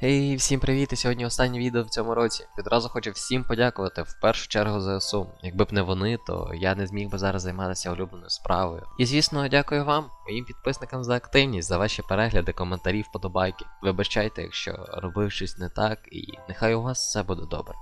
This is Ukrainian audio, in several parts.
Хей, всім привіт! І сьогодні останнє відео в цьому році. Відразу хочу всім подякувати в першу чергу ЗСУ. Якби б не вони, то я не зміг би зараз займатися улюбленою справою. І звісно, дякую вам, моїм підписникам за активність, за ваші перегляди, коментарі, вподобайки. Вибачайте, якщо робив щось не так, і нехай у вас все буде добре.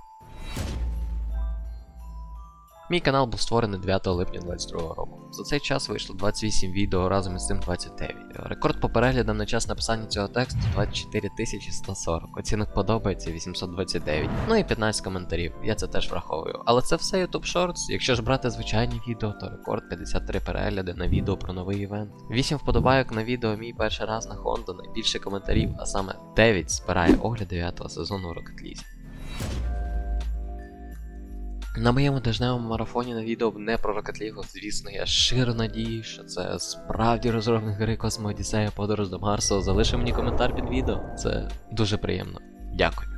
Мій канал був створений 9 липня 2022 року. За цей час вийшло 28 відео, разом із цим 29. Рекорд по переглядам на час написання цього тексту 24 140. Оцінок подобається 829. Ну і 15 коментарів. Я це теж враховую. Але це все YouTube Shorts. Якщо ж брати звичайні відео, то рекорд 53 перегляди на відео про новий івент. 8 вподобайок на відео мій перший раз на Хондо, найбільше коментарів, а саме 9 збирає огляд 9 сезону Rocket League. На моєму тижневому марафоні на відео не про Rocket League, звісно, я щиро надію, що це справді розробник гри Космо Одіссея Подорож до Марсу. Залиши мені коментар під відео. Це дуже приємно. Дякую.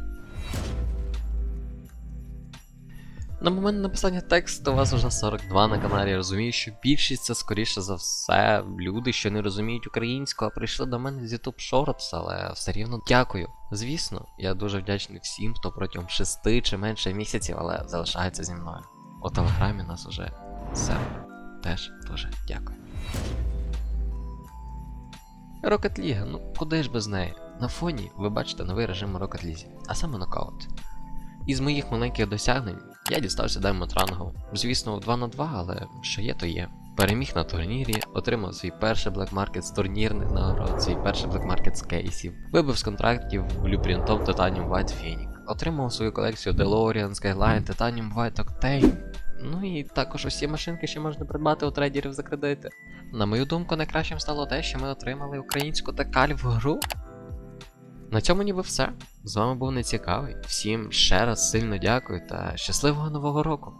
На момент написання тексту у вас вже 42 на каналі. Я розумію, що більшість це скоріше за все люди, що не розуміють українську, а прийшли до мене з YouTube Shorts, але все рівно дякую. Звісно, я дуже вдячний всім, хто протягом 6 чи менше місяців, але залишається зі мною. У телеграмі нас уже семеро. Теж дуже дякую. Rocket League, ну куди ж без неї? На фоні ви бачите новий режим у Rocket League, а саме нокаут. Із моїх маленьких досягнень я дістався Diamond рангу. Звісно, 2 на 2, але що є, то є. Переміг на турнірі, отримав свій перший Black Market з турнірних нагород, свій перший Black Market з кейсів, вибив з контрактів блюпринтом Titanium White Phoenix, отримав свою колекцію DeLorean, Skyline, Titanium White Octane. Ну і також усі машинки, що можна придбати у трейдерів за кредити. На мою думку, найкращим стало те, що ми отримали українську такаль в гру. На цьому ніби все. З вами був нецікавий. Всім ще раз сильно дякую та щасливого нового року.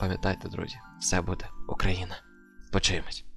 Пам'ятайте, друзі, все буде Україна. Почуємось.